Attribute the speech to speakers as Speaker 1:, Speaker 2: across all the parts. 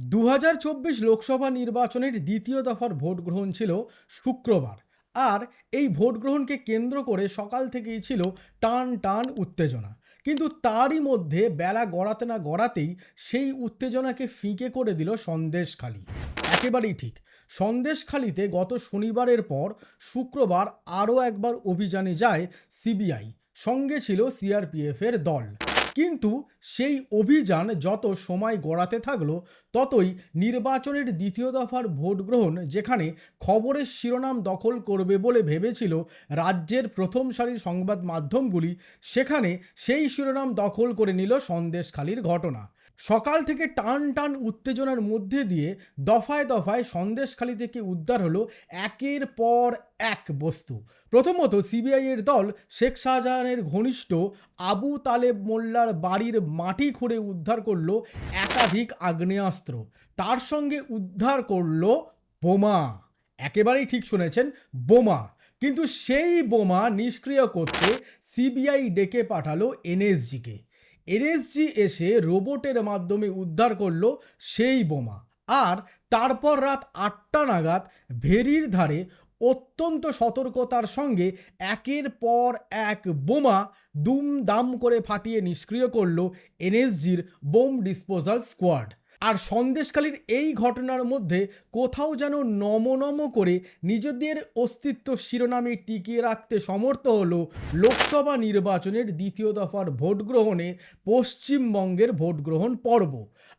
Speaker 1: দু হাজার চব্বিশ লোকসভা নির্বাচনের দ্বিতীয় দফার ভোট গ্রহণ ছিল শুক্রবার। আর এই ভোট গ্রহণকে কেন্দ্র করে সকাল থেকেই ছিল টান টান উত্তেজনা। কিন্তু তারই মধ্যে বেলা গড়াতে না গড়াতেই সেই উত্তেজনাকে ফিকে করে দিল সন্দেশখালি। একেবারেই ঠিক। সন্দেশখালিতে গত শনিবারের পর শুক্রবার আরও একবার অভিযানে যায় সিবিআই। সঙ্গে ছিল সিআরপিএফের দল। কিন্তু সেই অভিযান যত সময় গড়াতে থাকল, ততই নির্বাচনের দ্বিতীয় দফার ভোট গ্রহণ যেখানে খবরের শিরোনাম দখল করবে বলে ভেবেছিল রাজ্যের প্রথম সারির সংবাদ মাধ্যমগুলি, সেখানে সেই শিরোনাম দখল করে নিল সন্দেশখালির ঘটনা। সকাল থেকে টান টান উত্তেজনার মধ্যে দিয়ে দফায় দফায় সন্দেশখালি থেকে উদ্ধার হলো একের পর এক বস্তু। প্রথমত সিবিআই এর দল শেখ শাহজাহানের ঘনিষ্ঠ আবু তালেব মোল্লার বাড়ির মাটি খুঁড়ে উদ্ধার করল একাধিক আগ্নেয়াস্ত্র। তার সঙ্গে উদ্ধার করল বোমা। একেবারেই ঠিক শুনেছেন, বোমা। কিন্তু সেই বোমা নিষ্ক্রিয় করতে সিবিআই ডেকে পাঠালো এনএসজিকে। এনএসজি এসে রোবটের মাধ্যমে উদ্ধার করল সেই বোমা। আর তারপর রাত আটটা নাগাদ ভেরির ধারে অত্যন্ত সতর্কতার সঙ্গে একের পর এক বোমা দুমদাম করে ফাটিয়ে নিষ্ক্রিয় করল এনএসজির বোম ডিসপোজাল স্কোয়াড। আর সন্দেশখালীর এই ঘটনার মধ্যে কোথাও যেন নমনম করে নিজেদের অস্তিত্ব শিরোনামে টিকিয়ে রাখতে সমর্থ হলো লোকসভা নির্বাচনের দ্বিতীয় দফার ভোট গ্রহণে পশ্চিমবঙ্গের ভোট গ্রহণ পর্ব।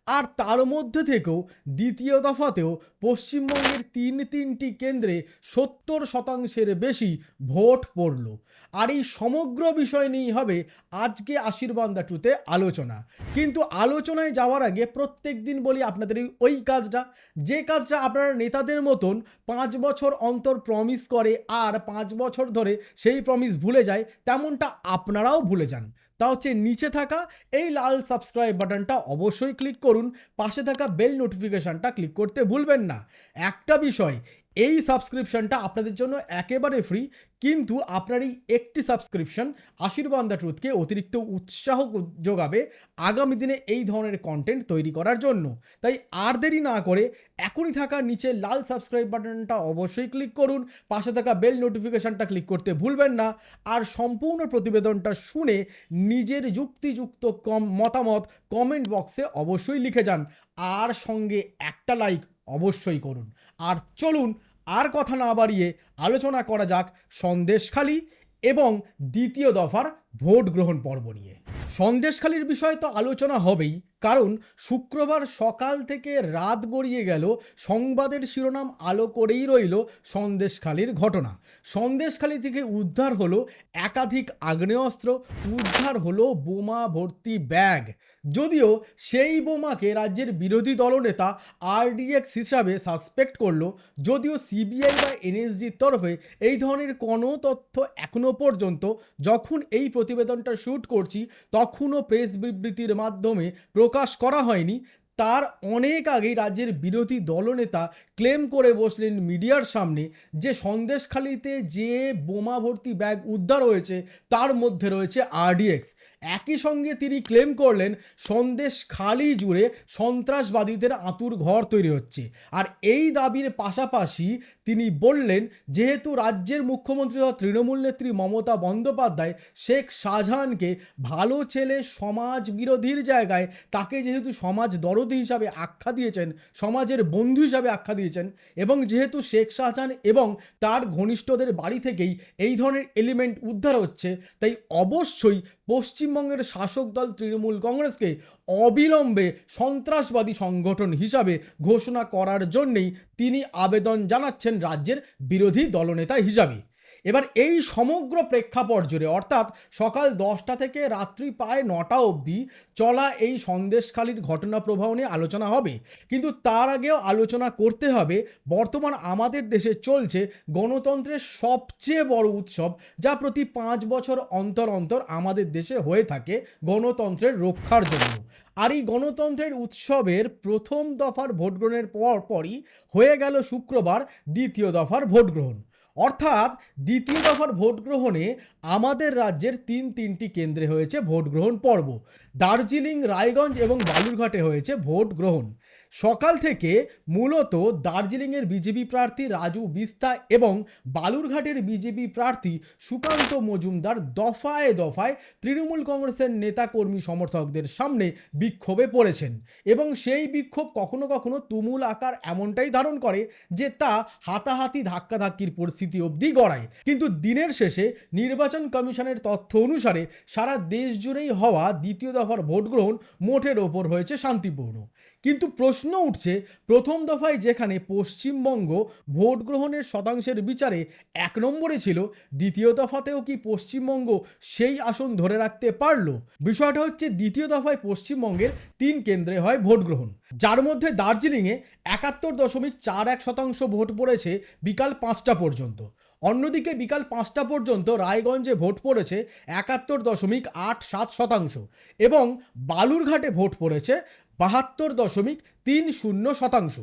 Speaker 1: আর তার মধ্যে থেকেও দ্বিতীয় দফাতেও পশ্চিমবঙ্গের তিন তিনটি কেন্দ্রে সত্তর শতাংশের বেশি ভোট পড়ল। আর এই সমগ্র বিষয় নিয়েই হবে আজকে আশীর্বাদ টুতে আলোচনা। কিন্তু আলোচনায় যাওয়ার আগে প্রত্যেক দিন বলি আপনাদের ওই কাজটা। যে কাজটা আপনারা নেতাদের মতন পাঁচ বছর অন্তর প্রমিস করে আর পাঁচ বছর ধরে সেই প্রমিস ভুলে যায়, তেমনটা আপনারাও ভুলে যান। তা হচ্ছে নিচে থাকা এই লাল সাবস্ক্রাইব বাটনটা অবশ্যই ক্লিক করুন। পাশে থাকা বেল নোটিফিকেশনটা ক্লিক করতে ভুলবেন না। একটা বিষয় এই সাবস্ক্রিপশনটা আপনাদের জন্য একেবারে ফ্রি কিন্তু আপনার এই একটি সাবস্ক্রিপশন আশীর্বাদ দ্য ট্রুথকে অতিরিক্ত উৎসাহ যোগাবে আগামী দিনে এই ধরনের কন্টেন্ট তৈরি করার জন্য। তাই আর দেরি না করে এখনই থাকা নিচে লাল সাবস্ক্রাইব বাটনটা অবশ্যই ক্লিক করুন, পাশে থাকা বেল নোটিফিকেশনটা ক্লিক করতে ভুলবেন না, আর সম্পূর্ণ প্রতিবেদনটা শুনে নিজের যুক্তিযুক্ত কম মতামত কমেন্ট বক্সে অবশ্যই লিখে যান, আর সঙ্গে একটা লাইক অবশ্যই করুন। আর চলুন আর কথা না বাড়িয়ে আলোচনা করা যাক সন্দেশখালি এবং দ্বিতীয় দফার ভোট গ্রহণ পর্ব নিয়ে। সন্দেশখালির বিষয়ে তো আলোচনা হবেই। কারণ শুক্রবার সকাল থেকে রাত গড়িয়ে গেল, সংবাদের শিরোনাম আলো করেই রইল সন্দেশখালির ঘটনা। সন্দেশখালি থেকে উদ্ধার হলো একাধিক আগ্নেয়াস্ত্র, উদ্ধার হলো বোমা ভর্তি ব্যাগ। যদিও সেই বোমাকে রাজ্যের বিরোধী দলনেতা আরডিএক্স হিসাবে সাসপেক্ট করল, যদিও সিবিআই বা এনএসজির তরফে এই ধরনের কোনো তথ্য এখনও পর্যন্ত যখন এই প্রতিবেদনটা শ্যুট করছি, তখনও প্রেস বিবৃতির মাধ্যমে প্রকাশ করা হয়নি, তার অনেক আগেই রাজ্যের বিরোধী দলনেতা ক্লেম করে বসলেন মিডিয়ার সামনে যে সন্দেশখালিতে যে বোমা ভর্তি ব্যাগ উদ্ধার হয়েছে, তার মধ্যে রয়েছে আরডিএক্স। একই সঙ্গে তিনি ক্লেম করলেন সন্দেশ খালি জুড়ে সন্ত্রাসবাদীদের আঁতুর ঘর তৈরি হচ্ছে। আর এই দাবির পাশাপাশি তিনি বললেন, যেহেতু রাজ্যের মুখ্যমন্ত্রী তথা তৃণমূল নেত্রী মমতা বন্দ্যোপাধ্যায়, শেখ শাহজাহানকে ভালো ছেলে সমাজ বিরোধীর জায়গায় তাকে যেহেতু সমাজ দরদি হিসাবে আখ্যা দিয়েছেন, সমাজের বন্ধু হিসাবে আখ্যা দিয়েছেন এবং যেহেতু শেখ শাহজাহান এবং তার ঘনিষ্ঠদের বাড়ি থেকেই এই ধরনের এলিমেন্ট উদ্ধার হচ্ছে, তাই অবশ্যই পশ্চিমবঙ্গের শাসক দল তৃণমূল কংগ্রেসকে অবিলম্বে সন্ত্রাসবাদী সংগঠন হিসাবে ঘোষণা করার জন্যেই তিনি আবেদন জানাচ্ছেন রাজ্যের বিরোধী দলনেতা হিসাবে। এবার এই সমগ্র প্রেক্ষাপট জুড়ে, অর্থাৎ সকাল দশটা থেকে রাত্রি প্রায় নটা অবধি চলা এই সন্দেশখালির ঘটনা প্রবাহ নিয়ে আলোচনা হবে। কিন্তু তার আগেও আলোচনা করতে হবে, বর্তমান আমাদের দেশে চলছে গণতন্ত্রের সবচেয়ে বড় উৎসব, যা প্রতি পাঁচ বছর অন্তর অন্তর আমাদের দেশে হয়ে থাকে গণতন্ত্রের রক্ষার জন্য। আর এই গণতন্ত্রের উৎসবের প্রথম দফার ভোট গ্রহণের পর পরই হয়ে গেল শুক্রবার দ্বিতীয় দফার ভোট গ্রহণ অর্থাৎ দ্বিতীয় দফার ভোট গ্রহণে আমাদের রাজ্যের তিন তিনটি কেন্দ্রে হয়েছে ভোট গ্রহণ পর্ব। দার্জিলিং, রায়গঞ্জ এবং বালুরঘাটে হয়েছে ভোট গ্রহণ। সকাল থেকে মূলত দার্জিলিংয়ের বিজেপি প্রার্থী রাজু বিস্তা এবং বালুরঘাটের বিজেপি প্রার্থী সুকান্ত মজুমদার দফায় দফায় তৃণমূল কংগ্রেসের নেতাকর্মী সমর্থকদের সামনে বিক্ষোভে পড়েছেন এবং সেই বিক্ষোভ কখনো কখনো তুমুল আকার এমনটাই ধারণ করে যে তা হাতাহাতি ধাক্কাধাক্কির পরিস্থিতি অবধি গড়ায়। কিন্তু দিনের শেষে নির্বাচন কমিশনের তথ্য অনুসারে সারা দেশ জুড়েই হওয়া দ্বিতীয় দফার ভোট গ্রহণ মোটের ওপর হয়েছে শান্তিপূর্ণ। কিন্তু প্রশ্ন উঠছে, প্রথম দফায় যেখানে পশ্চিমবঙ্গ ভোট গ্রহণের শতাংশের বিচারে এক নম্বরে ছিল, দ্বিতীয় দফাতেও কি পশ্চিমবঙ্গ সেই আসন ধরে রাখতে পারল? বিষয়টা হচ্ছে দ্বিতীয় দফায় পশ্চিমবঙ্গের তিন কেন্দ্রে হয় ভোট গ্রহণ। যার মধ্যে দার্জিলিংয়ে একাত্তর দশমিক চার এক শতাংশ ভোট পড়েছে বিকাল পাঁচটা পর্যন্ত। অন্যদিকে বিকাল পাঁচটা পর্যন্ত রায়গঞ্জে ভোট পড়েছে একাত্তর দশমিক আট সাত শতাংশ এবং বালুরঘাটে ভোট পড়েছে বাহাত্তর দশমিক তিন শূন্য শতাংশ।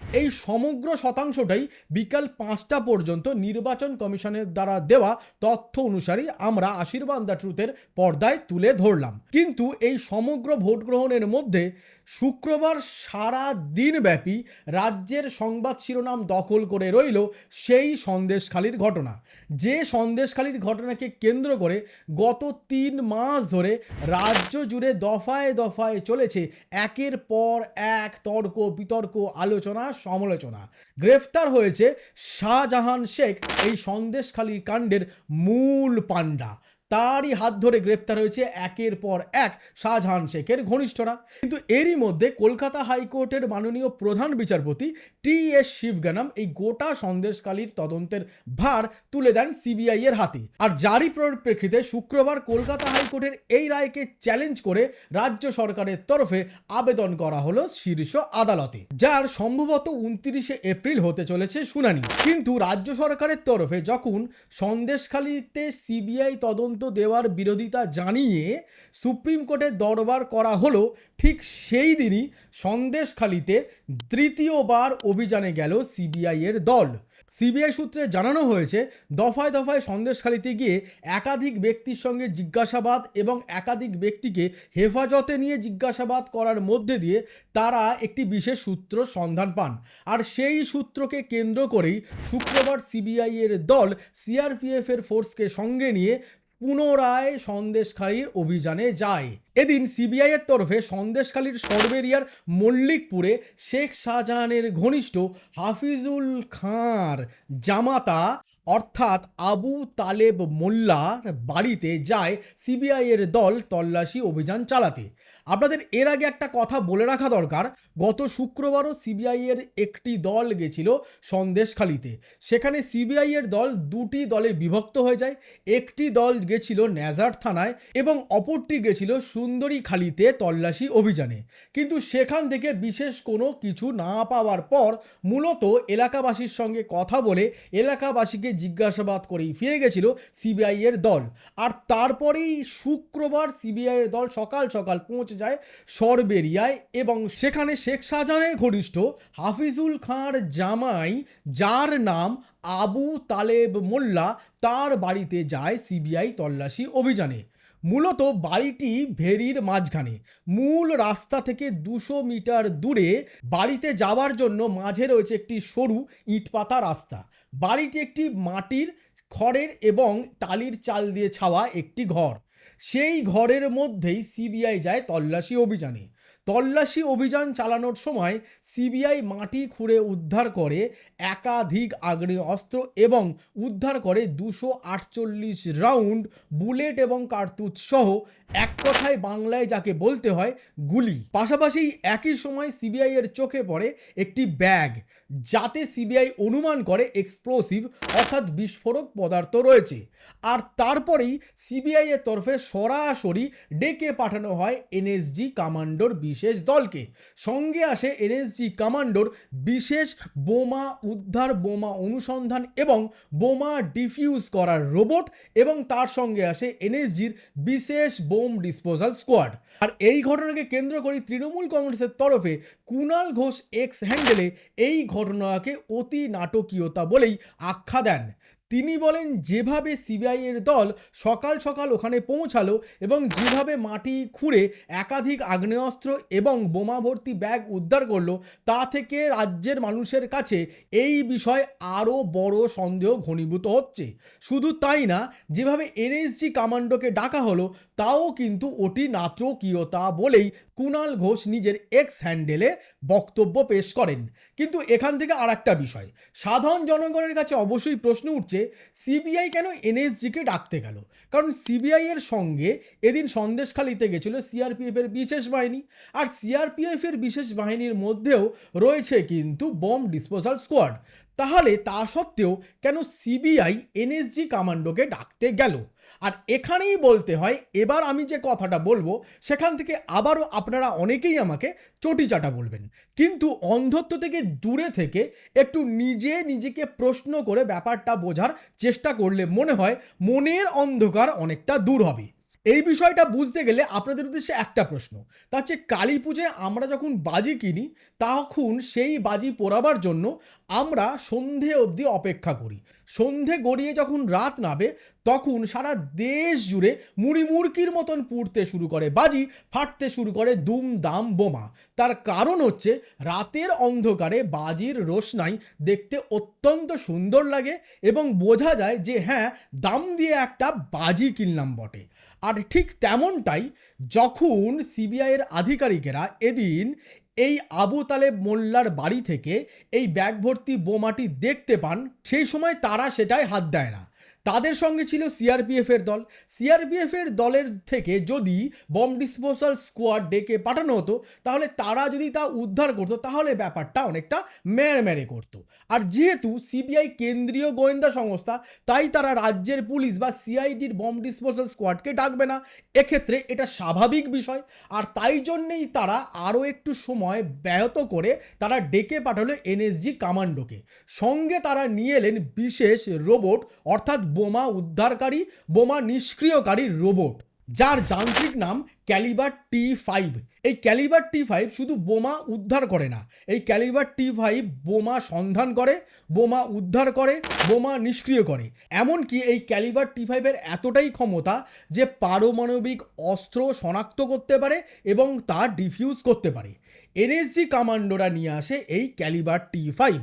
Speaker 1: এই সমগ্র শতাংশটাই বিকাল পাঁচটা পর্যন্ত নির্বাচন কমিশনের দ্বারা দেওয়া তথ্য অনুসারে আমরা আশীর্বাদ দ্য ট্রুথের পর্দায় তুলে ধরলাম। কিন্তু এই সমগ্র ভোট গ্রহণের মধ্যে শুক্রবার সারা দিনব্যাপী রাজ্যের সংবাদ শিরোনাম দখল করে রইল সেই সন্দেশখালির ঘটনা। যে সন্দেশখালির ঘটনাকে কেন্দ্র করে গত তিন মাস ধরে রাজ্য জুড়ে দফায় দফায় চলেছে একের পর এক তর্ক বিতর্ক আলোচনা সমালোচনা। গ্রেফতার হয়েছে শাহজাহান শেখ এই সন্দেশখালী কাণ্ডের মূল পাণ্ডা। তারই হাত ধরে গ্রেপ্তার হয়েছে একের পর এক শাহজাহান শেখের ঘনিষ্ঠরা। কিন্তু এরই মধ্যে কলকাতা হাইকোর্টের মাননীয় প্রধান বিচারপতি টি এস শিবগানাম এই গোটা সন্দেশকালীর তদন্তের ভার তুলে দেন সিবিআই এর হাতে। আর জারি পরিপ্রেক্ষিতে শুক্রবার কলকাতা হাইকোর্টের এই রায়কে চ্যালেঞ্জ করে রাজ্য সরকারের তরফে আবেদন করা হলো শীর্ষ আদালতে, যার সম্ভবত উনত্রিশে এপ্রিল হতে চলেছে শুনানি। কিন্তু রাজ্য সরকারের তরফে যখন সন্দেশখালীতে সিবিআই তদন্ত দেওয়ার বিরোধিতা জানিয়ে সুপ্রিম কোর্টের দরবার করা হলো। ঠিক সেই দিনই সন্দেশখালীতে তৃতীয়বার অভিযানে গেল সিবিআইয়ের দল। সিবিআই সূত্রে জানানো হয়েছে, দফায় দফায় সন্দেশখালিতে গিয়ে একাধিক ব্যক্তির সঙ্গে জিজ্ঞাসাবাদ এবং একাধিক ব্যক্তিকে হেফাজতে নিয়ে জিজ্ঞাসাবাদ করার মধ্যে দিয়ে তারা একটি বিশেষ সূত্র সন্ধান পান। আর সেই সূত্রকে কেন্দ্র করেই শুক্রবার সিবিআইয়ের দল সিআরপিএফের ফোর্সকে সঙ্গে নিয়ে পুনরায় সন্দেশখালীর অভিযানে যায়। এদিন সিবিআইয়ের তরফে সন্দেশখালীর সর্বেরিয়ার মল্লিকপুরে শেখ শাহজাহানের ঘনিষ্ঠ হাফিজুল খাঁর জামাতা, অর্থাৎ আবু তালেব মোল্লার বাড়িতে যায় সিবিআইয়ের দল তল্লাশি অভিযান চালাতে। আপনাদের এর আগে একটা কথা বলে রাখা দরকার। গত শুক্রবারও সিবিআই এর একটি দল গেছিল সন্দেশখালিতে। সেখানে সিবিআই এর দল দুটি দলে বিভক্ত হয়ে যায়। একটি দল গেছিল ন্যাজার থানায় এবং অপরটি গেছিল সুন্দরীখালিতে তল্লাশি অভিযানে। কিন্তু সেখান থেকে বিশেষ কোনো কিছু না পাওয়ার পর মূলত এলাকাবাসীর সঙ্গে কথা বলে এলাকাবাসীকে জিজ্ঞাসাবাদ করেই ফিরে গেছিল সিবিআই এর দল। আর তারপরেই শুক্রবার সিবিআই এর দল সকাল সকাল পৌঁছে যায় সরবেরিয়ায় এবং সেখানে শেখ শাহজাহানের ঘনিষ্ঠ হাফিজুল খাঁর জামাই, যার নাম আবু তালেব মোল্লা, তার বাড়িতে যায় সিবিআই তল্লাশি অভিযানে। মূলত বাড়িটি ভেরির মাঝখানে। মূল রাস্তা থেকে দুশো মিটার দূরে বাড়িতে যাওয়ার জন্য মাঝে রয়েছে একটি সরু ইটপাতা রাস্তা। বাড়িটি একটি মাটির খড়ের এবং টালির চাল দিয়ে ছাওয়া একটি ঘর। সেই ঘরের মধ্যেই সিবিআই যায় তল্লাশি অভিযানে। তল্লাশি অভিযান চালানোর সময় সিবিআই মাটি খুঁড়ে উদ্ধার করে একাধিক আগ্নেয় অস্ত্র এবং উদ্ধার করে দুশো আটচল্লিশ রাউন্ড, বুলেট এবং কার্তুজ সহ এক কথায় বাংলায় যাকে বলতে হয় গুলি। পাশাপাশি একই সময় সিবিআই এর চোখে পড়ে একটি ব্যাগ। যাতে সিবিআই অনুমান করে এক্সপ্লোসিভ অর্থাৎ বিস্ফোরক পদার্থ রয়েছে। আর তারপরেই সিবিআই এর তরফে সরাসরি ডেকে পাঠানো হয় এনএসজি কমান্ডোর বিশেষ দলকে। সঙ্গে আসে এনএসজি কমান্ডোর বিশেষ বোমা উদ্ধার, বোমা অনুসন্ধান এবং বোমা ডিফিউজ করার রোবট এবং তার সঙ্গে আসে এনএসজির বিশেষ বোম ডিসপোজাল স্কোয়াড। আর এই ঘটনাকে কেন্দ্র করে তৃণমূল কংগ্রেসের তরফে কুণাল ঘোষ এক্স হ্যান্ডেলে এই ঘটনাকে অতি নাটকীয়তা বলেই আখ্যা দেন। তিনি বলেন, যেভাবে সিবিআই এর দল সকাল সকাল ওখানে পৌঁছালো এবং যেভাবে মাটি খুঁড়ে একাধিক আগ্নেয়াস্ত্র এবং বোমা ভর্তি ব্যাগ উদ্ধার করল, তা থেকে রাজ্যের মানুষের কাছে এই বিষয় আরও বড় সন্দেহ ঘনীভূত হচ্ছে। শুধু তাই না, যেভাবে এনএসজি কমান্ডোকে ডাকা হলো, তাও কিন্তু ওটি নাটকীয়তা বলেই কুণাল ঘোষ নিজের এক্স হ্যান্ডেলে বক্তব্য পেশ করেন। কিন্তু এখান থেকে আর একটা বিষয়, সাধারণ জনগণের কাছে অবশ্যই প্রশ্ন উঠছে সিবিআই কেন এনএসজিকে ডাকতে গেল? কারণ সিবিআই এর সঙ্গে এদিন সন্দেশখালিতে গেছিল সিআরপিএফ এর বিশেষ বাহিনী। আর সিআরপিএফ এর বিশেষ বাহিনীর মধ্যেও রয়েছে কিন্তু বম ডিসপোজাল স্কোয়াড। তাহলে তা সত্ত্বেও কেন সিবিআই এনএসজি কমান্ডোকে ডাকতে গেল? আর এখানেই বলতে হয়, এবার আমি যে কথাটা বলব, সেখান থেকে আবারও আপনারা অনেকেই আমাকে চটি চাটা বলবেন। কিন্তু অন্ধত্ব থেকে দূরে থেকে একটু নিজে নিজেকে প্রশ্ন করে ব্যাপারটা বোঝার চেষ্টা করলে মনে হয় মনের অন্ধকার অনেকটা দূর হবে। এই বিষয়টা বুঝতে গেলে আপনাদের উদ্দেশ্যে একটা প্রশ্ন তা চেয়ে কালী পুজোয় আমরা যখন বাজি কিনি, তখন সেই বাজি পোড়াবার জন্য আমরা সন্ধে অবধি অপেক্ষা করি। সন্ধে গড়িয়ে যখন রাত নাবে তখন সারা দেশ জুড়ে মুড়িমুড়কির মতন পুড়তে শুরু করে, বাজি ফাটতে শুরু করে দুম দাম বোমা। তার কারণ হচ্ছে, রাতের অন্ধকারে বাজির রোশনাই দেখতে অত্যন্ত সুন্দর লাগে এবং বোঝা যায় যে হ্যাঁ দাম দিয়ে একটা বাজি কিনলাম বটে। আর ঠিক তেমনটাই যখন সিবিআইয়ের আধিকারিকেরা এদিন এই আবু তালেব মোল্লার বাড়ি থেকে এই ব্যাগ ভর্তি বোমাটি দেখতে পান, সেই সময় তারা সেটায় হাত দেয় না। তাদের সঙ্গে ছিল সিআরপিএফ এর দল। সিআরপিএফ এর দলের থেকে যদি বম ডিসপোজাল স্কোয়াড ডেকে পাঠানো হতো, তাহলে তারা যদি তা উদ্ধার করতো, তাহলে ব্যাপারটা অনেকটা মেরে মেরে করতো। আর যেহেতু সিবিআই কেন্দ্রীয় গোয়েন্দা সংস্থা, তাই তারা রাজ্যের পুলিশ বা সিআইডির বম ডিসপোজাল স্কোয়াডকে ডাকবে না। এক্ষেত্রে এটা স্বাভাবিক বিষয়। আর তাই জন্যেই তারা আরও একটু সময় ব্যাহত করে তারা ডেকে পাঠালো এনএসজি কমান্ডোকে সঙ্গে তারা নিয়ে এলেন বিশেষ রোবট অর্থাৎ বোমা উদ্ধারকারী, বোমা নিষ্ক্রিয়কারী রোবট, যার যান্ত্রিক নাম ক্যালিবার টি ফাইভ এই ক্যালিবার টি ফাইভ শুধু বোমা উদ্ধার করে না, এই ক্যালিবার টি ফাইভ বোমা সন্ধান করে, বোমা উদ্ধার করে, বোমা নিষ্ক্রিয় করে। এমনকি এই ক্যালিবার টি ফাইভের এতটাই ক্ষমতা যে পারমাণবিক অস্ত্র শনাক্ত করতে পারে এবং তা ডিফিউজ করতে পারে। এনএসজি কমান্ডোরা নিয়ে আসে এই ক্যালিবার টি ফাইভ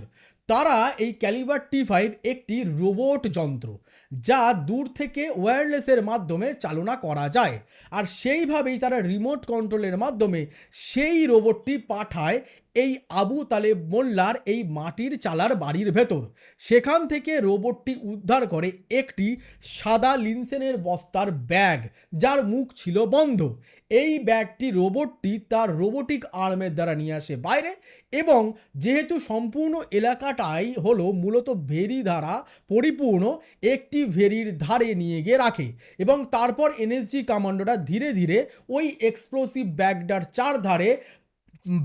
Speaker 1: তারা এই ক্যালিবার টি ফাইভ একটি রোবট যন্ত্র, যা দূর থেকে ওয়্যারলেসের মাধ্যমে চালনা করা যায়। আর সেইভাবেই তারা রিমোট কন্ট্রোলের মাধ্যমে সেই রোবটটি পাঠায় এই আবু তালেব মোল্লার এই মাটির চালার বাড়ির ভেতর। সেখান থেকে রোবটটি উদ্ধার করে একটি সাদা লিনসেনের বস্তার ব্যাগ, যার মুখ ছিল বন্ধ। এই ব্যাগটি রোবটটি তার রোবোটিক আর্মের দ্বারা নিয়ে আসে বাইরে এবং যেহেতু সম্পূর্ণ এলাকাটাই হলো মূলত ভেরি দ্বারা পরিপূর্ণ, একটি ভেরির ধারে নিয়ে গিয়ে রাখে এবং তারপর এনএসজি কমান্ডোরা ধীরে ধীরে ওই এক্সপ্লোসিভ ব্যাগটার চারধারে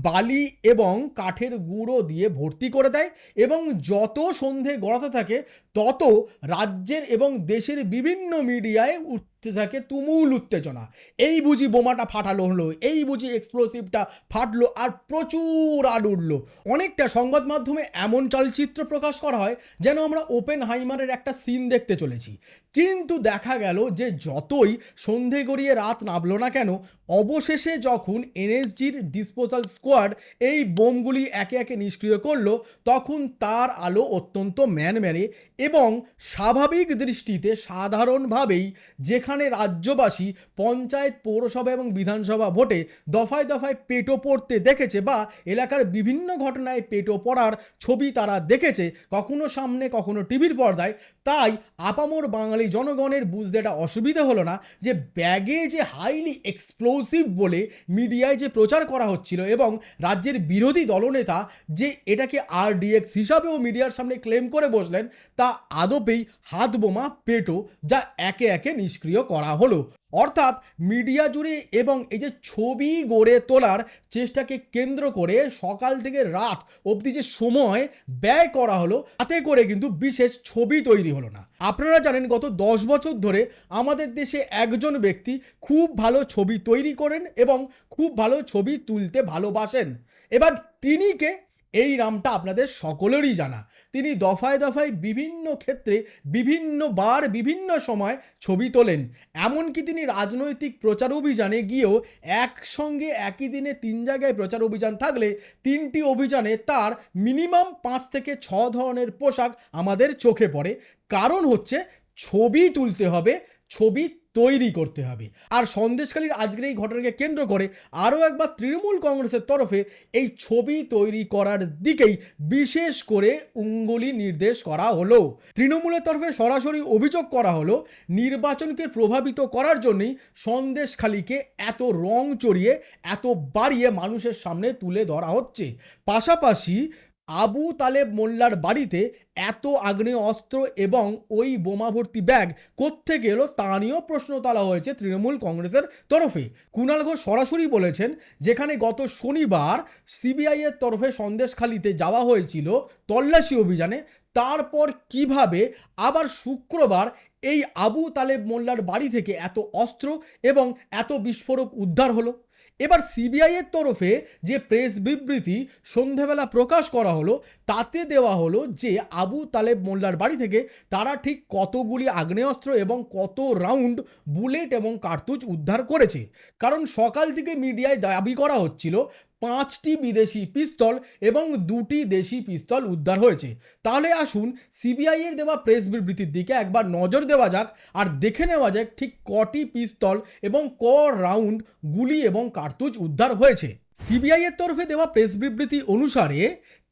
Speaker 1: বালি এবং কাঠের গুঁড়ো দিয়ে ভর্তি করে দেয় এবং যত সন্ধে গড়াতে থাকে তত রাজ্যের এবং দেশের বিভিন্ন মিডিয়ায় উঠতে থাকে তুমুল উত্তেজনা। এই বুঝি বোমাটা ফাটালো হলো, এই বুঝি এক্সপ্লোসিভটা ফাটলো আর প্রচুর আড উঠল। অনেকটা সংবাদ মাধ্যমে এমন চলচ্চিত্র প্রকাশ করা হয় যেন আমরা ওপেন হাইমারের একটা সিন দেখতে চলেছি। কিন্তু দেখা গেল যে যতই সন্ধে গড়িয়ে রাত নামলো না কেন, অবশেষে যখন এনএসজির ডিসপোজাল স্কোয়াড এই বোমগুলি একে একে নিষ্ক্রিয় করল, তখন তার আলো অত্যন্ত ম্যানম্যানে এবং স্বাভাবিক দৃষ্টিতে সাধারণভাবেই যেখানে রাজ্যবাসী পঞ্চায়েত পৌরসভা এবং বিধানসভা ভোটে দফায় দফায় পেটো পড়তে দেখেছে বা এলাকার বিভিন্ন ঘটনায় পেটো পড়ার ছবি তারা দেখেছে, কখনো সামনে, কখনো টিভির পর্দায়। তাই আপামর বাঙালি জনগণের বুঝতে এটা অসুবিধা হলো না যে ব্যাগে যে হাইলি এক্সপ্লোসিভ বলে মিডিয়ায় যে প্রচার করা হচ্ছিল এবং রাজ্যের বিরোধী দলনেতা যে এটাকে আরডিএক্স হিসাবেও মিডিয়ার সামনে ক্লেম করে বসলেন, তা আদপেই হাত বোমা, পেটো যা একে একে নিষ্ক্রিয় করা হলো। অর্থাৎ মিডিয়া জুড়ে এবং এই যে ছবি গড়ে তোলার চেষ্টাকে কেন্দ্র করে সকাল থেকে রাত অবধি যে সময় ব্যয় করা হলো, তাতে করে কিন্তু বিশেষ ছবি তৈরি হলো না। আপনারা জানেন গত দশ বছর ধরে আমাদের দেশে একজন ব্যক্তি খুব ভালো ছবি তৈরি করেন এবং খুব ভালো ছবি তুলতে ভালোবাসেন। এবার তিনি কে? এই নামটা আপনাদের সকলেরই জানা। তিনি দফায় দফায় বিভিন্ন ক্ষেত্রে বিভিন্ন বার বিভিন্ন সময় ছবি তোলেন। এমনকি তিনি রাজনৈতিক প্রচার অভিযানে গিয়েও একসঙ্গে একই দিনে তিন জায়গায় প্রচার অভিযান থাকলে তিনটি অভিযানে তার মিনিমাম পাঁচ থেকে ছ ধরনের পোশাক আমাদের চোখে পড়ে। কারণ হচ্ছে ছবি তুলতে হবে, ছবি তৈরি করতে হবে। আর সন্দেশখালীর আজকের এই ঘটনাকে কেন্দ্র করে আরও একবার তৃণমূল কংগ্রেসের তরফে এই ছবি তৈরি করার দিকেই বিশেষ করে উঙ্গুলি নির্দেশ করা হলো। তৃণমূলের তরফে সরাসরি অভিযোগ করা হলো, নির্বাচনকে প্রভাবিত করার জন্যই সন্দেশখালীকে এত রং চড়িয়ে, এত বাড়িয়ে মানুষের সামনে তুলে ধরা হচ্ছে। পাশাপাশি আবু তালেব মোল্লার বাড়িতে এত আগ্নেয় অস্ত্র এবং ওই বোমা ভর্তি ব্যাগ কোত্থেকে এলো তা নিয়েও প্রশ্ন তোলা হয়েছে তৃণমূল কংগ্রেসের তরফে। কুণাল ঘোষ সরাসরি বলেছেন, যেখানে গত শনিবার সিবিআইয়ের তরফে সন্দেশখালিতে যাওয়া হয়েছিল তল্লাশি অভিযানে, তারপর কীভাবে আবার শুক্রবার এই আবু তালেব মোল্লার বাড়ি থেকে এত অস্ত্র এবং এত বিস্ফোরক উদ্ধার হলো? এবার সিবিআইয়ের তরফে যে প্রেস বিবৃতি সন্ধেবেলা প্রকাশ করা হলো, তাতে দেওয়া হলো যে আবু তালেব মোল্লার বাড়ি থেকে তারা ঠিক কতগুলি আগ্নেয়াস্ত্র এবং কত রাউন্ড বুলেট এবং কার্তুজ উদ্ধার করেছে। কারণ সকাল থেকে মিডিয়ায় দাবি করা হচ্ছিল পাঁচটি বিদেশি পিস্তল এবং দুটি দেশি পিস্তল উদ্ধার হয়েছে। তাহলে আসুন সিবিআইয়ের দেওয়া প্রেস বিবৃতির দিকে একবার নজর দেওয়া যাক আর দেখে নেওয়া যাক ঠিক কটি পিস্তল এবং ক রাউন্ড গুলি এবং কার্তুজ উদ্ধার হয়েছে। সিবিআইয়ের তরফে দেওয়া প্রেস বিবৃতি অনুসারে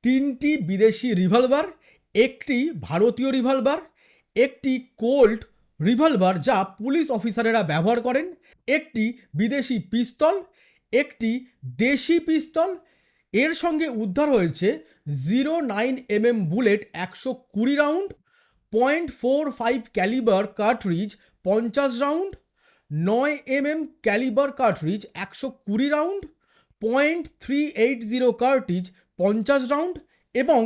Speaker 1: তিনটি বিদেশি রিভলভার, একটি ভারতীয় রিভলভার, একটি কোল্ড রিভলভার যা পুলিশ অফিসারেরা ব্যবহার করেন, একটি বিদেশি পিস্তল একটি দেশি পিস্তল। এর সঙ্গে উদ্ধার হয়েছে জিরো নাইন এমএম বুলেট একশো কুড়ি round, point four five calibre cartridge পঞ্চাশ রাউন্ড, নয় এম এম ক্যালিবার কার্টরিজ একশো কুড়ি round, point three eight zero cartridge পঞ্চাশ রাউন্ড এবং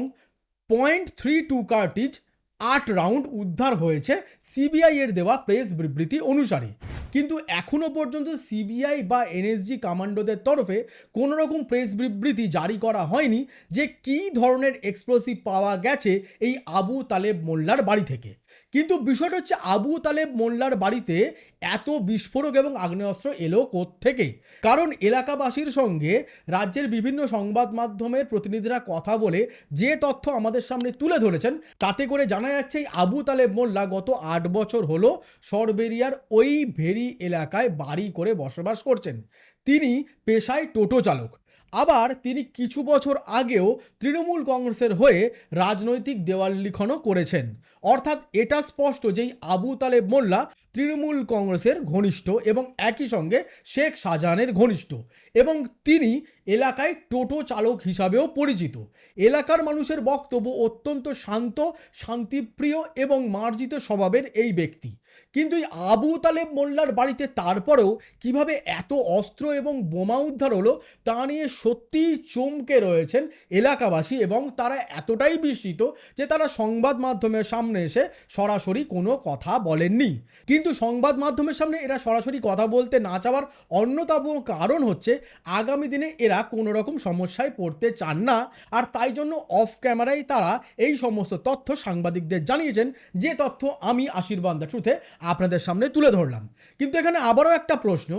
Speaker 1: পয়েন্ট থ্রি টু কার্টিজ আট রাউন্ড উদ্ধার হয়েছে সিবিআই এর দেওয়া প্রেস বিবৃতি অনুসারে। কিন্তু এখনও পর্যন্ত সিবিআই বা এনএসজি কমান্ডোদের তরফে কোনো রকম প্রেস বিবৃতি জারি করা হয়নি যে কী ধরনের এক্সপ্লোসিভ পাওয়া গেছে এই আবু তালেব মোল্লার বাড়ি থেকে। কিন্তু বিষয়টা হচ্ছে আবু তালেব মোল্লার বাড়িতে এত বিস্ফোরক এবং আগ্নেয়াস্ত্র এলো থেকে কারণ এলাকাবাসীর সঙ্গে রাজ্যের বিভিন্ন সংবাদ মাধ্যমের প্রতিনিধিরা কথা বলে যে তথ্য আমাদের সামনে তুলে ধরেছেন, তাতে করে জানা যাচ্ছে এই আবু তালেব মোল্লা গত আট বছর হলো সরবেরিয়ার ওই ভেরি এলাকায় বাড়ি করে বসবাস করছেন। তিনি পেশায় টোটো চালক। আবার তিনি কিছু বছর আগেও তৃণমূল কংগ্রেসের হয়ে রাজনৈতিক দেওয়াল লিখনও করেছেন। অর্থাৎ এটা স্পষ্ট যেই আবু তালেব মোল্লা তৃণমূল কংগ্রেসের ঘনিষ্ঠ এবং একই সঙ্গে শেখ শাহজাহানের ঘনিষ্ঠ এবং তিনি এলাকায় টোটো চালক হিসাবেও পরিচিত। এলাকার মানুষের বক্তব্য অত্যন্ত শান্ত, শান্তিপ্রিয় এবং মার্জিত স্বভাবের এই ব্যক্তি। কিন্তু এই আবু তালেব মোল্লার বাড়িতে তারপরেও কীভাবে এত অস্ত্র এবং বোমা উদ্ধার হলো তা নিয়ে সত্যিই চমকে রয়েছেন এলাকাবাসী এবং তারা এতটাই বিস্মিত যে তারা সংবাদ মাধ্যমের সামনে এসে সরাসরি কোনো কথা বলেননি। কিন্তু সংবাদ মাধ্যমের সামনে এরা সরাসরি কথা বলতে না চাওয়ার অন্যতম কারণ হচ্ছে আগামী দিনে এরা কোনো রকম সমস্যায় পড়তে চান না আর তাই জন্য অফ ক্যামেরায় তারা এই সমস্ত তথ্য সাংবাদিকদের জানিয়েছেন। যে তথ্য আমি আশীর্বাদ দ্য ট্রুথে আপনাদের সামনে তুলে ধরলাম। কিন্তু এখানে আবারও একটা প্রশ্ন,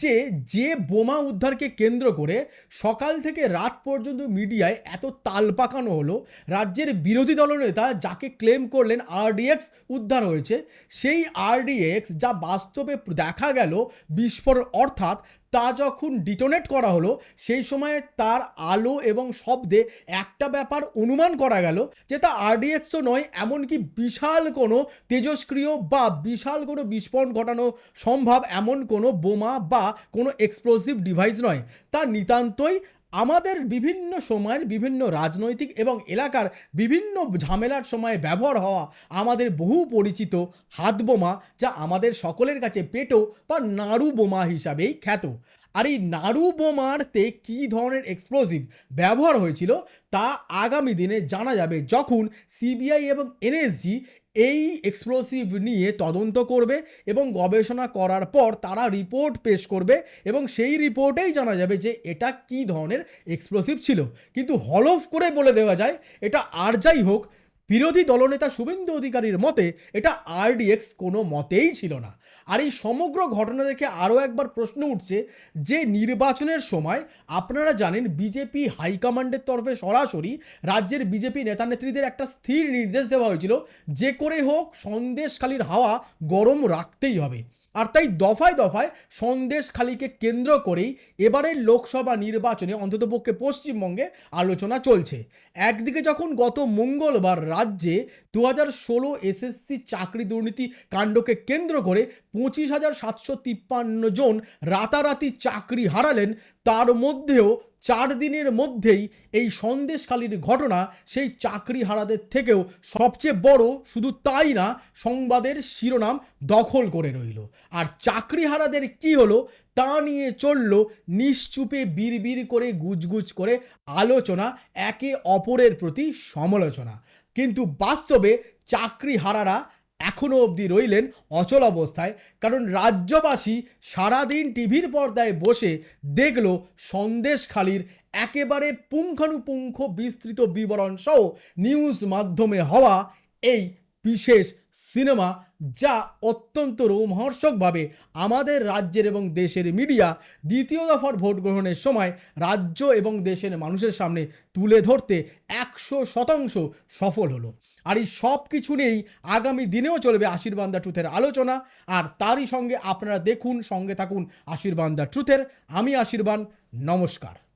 Speaker 1: যে যে বোমা উদ্ধারকে কেন্দ্র করে সকাল থেকে রাত পর্যন্ত মিডিয়ায় এত তাল পাকানো হলো, রাজ্যের বিরোধী দলনেতা যাকে ক্লেম করলেন আরডিএক্স উদ্ধার হয়েছে, সেই আরডিএক্স যা বাস্তবে দেখা গেল বিস্ফোরণ, অর্থাৎ তা যখন ডিটোনেট করা হলো, সেই সময়ে তার আলো এবং শব্দে একটা ব্যাপার অনুমান করা গেল যে তা আরডিএক্স তো নয়, এমনকি বিশাল কোনো তেজস্ক্রিয় বা বিশাল কোনো বিস্ফোরণ ঘটানো সম্ভব এমন কোনো বোমা বা কোনো এক্সপ্লোসিভ ডিভাইস নয়। তা নিতান্তই আমাদের বিভিন্ন সময়ের বিভিন্ন রাজনৈতিক এবং এলাকার বিভিন্ন ঝামেলার সময় ব্যবহার হওয়া আমাদের বহু পরিচিত হাত বোমা যা আমাদের সকলের কাছে পেটো বা নাড়ু বোমা হিসাবেই খ্যাত। আর এই নাড়ু বোমারতে কী ধরনের এক্সপ্লোসিভ ব্যবহার হয়েছিল তা আগামী দিনে জানা যাবে যখন সিবিআই এবং এনএসজি এই এক্সপ্লোসিভ নিয়ে তদন্ত করবে এবং গবেষণা করার পর তারা রিপোর্ট পেশ করবে এবং সেই রিপোর্টেই জানা যাবে যে এটা কি ধরনের এক্সপ্লোসিভ ছিল। কিন্তু হলফ করে বলে দেওয়া যায়, এটা আর যাই হোক, বিরোধী দলনেতা শুভেন্দু অধিকারীর মতে এটা আরডিএক্স কোনো মতেই ছিল না। আর এই সমগ্র ঘটনা দেখে আরও একবার প্রশ্ন উঠছে যে নির্বাচনের সময় আপনারা জানেন বিজেপি হাইকমান্ডের তরফে সরাসরি রাজ্যের বিজেপি নেতা নেত্রীদের একটা স্থির নির্দেশ দেওয়া হয়েছিল, যে করে হোক সন্দেশখালির হাওয়া গরম রাখতেই হবে। আর তাই দফায় দফায় সন্দেশখালিকে কেন্দ্র করেই এবারের লোকসভা নির্বাচনে অন্ততপক্ষে পশ্চিমবঙ্গে আলোচনা চলছে। একদিকে যখন গত মঙ্গলবার রাজ্যে দু হাজার ষোলো এসএসসি চাকরি দুর্নীতি কাণ্ডকে কেন্দ্র করে পঁচিশ হাজার সাতশো তিপ্পান্ন জন রাতারাতি চাকরি হারালেন, তার মধ্যেও চার দিনের মধ্যেই এই সন্দেশখালির ঘটনা সেই চাকরি হারাদের থেকেও সবচেয়ে বড় শুধু তাই না, সংবাদের শিরোনাম দখল করে রইল। আর চাকরি হারাদের কি হলো তা নিয়ে চলল নিশ্চুপে বিড়বিড় করে গুজগুজ করে আলোচনা, একে অপরের প্রতি সমালোচনা। কিন্তু বাস্তবে চাকরি হারারা এখনও অবধি রইলেন অচল অবস্থায়, কারণ রাজ্যবাসী সারাদিন টিভির পর্দায় বসে দেখল সন্দেশখালির একেবারে পুঙ্খানুপুঙ্খ বিস্তৃত বিবরণ সহ নিউজ মাধ্যমে হওয়া এই বিশেষ সিনেমা, যা অত্যন্ত রোমহর্ষকভাবে আমাদের রাজ্যের এবং দেশের মিডিয়া দ্বিতীয় দফার ভোট গ্রহণের সময় রাজ্য এবং দেশের মানুষের সামনে তুলে ধরতে একশো শতাংশ সফল হলো। আর এই সব কিছু নিয়েই আগামী দিনেও চলবে আশীর্বাদ দ্য ট্রুথের আলোচনা। আর তারই সঙ্গে আপনারা দেখুন, সঙ্গে থাকুন আশীর্বাদ দ্য ট্রুথের। আমি আশীর্বাদ, নমস্কার।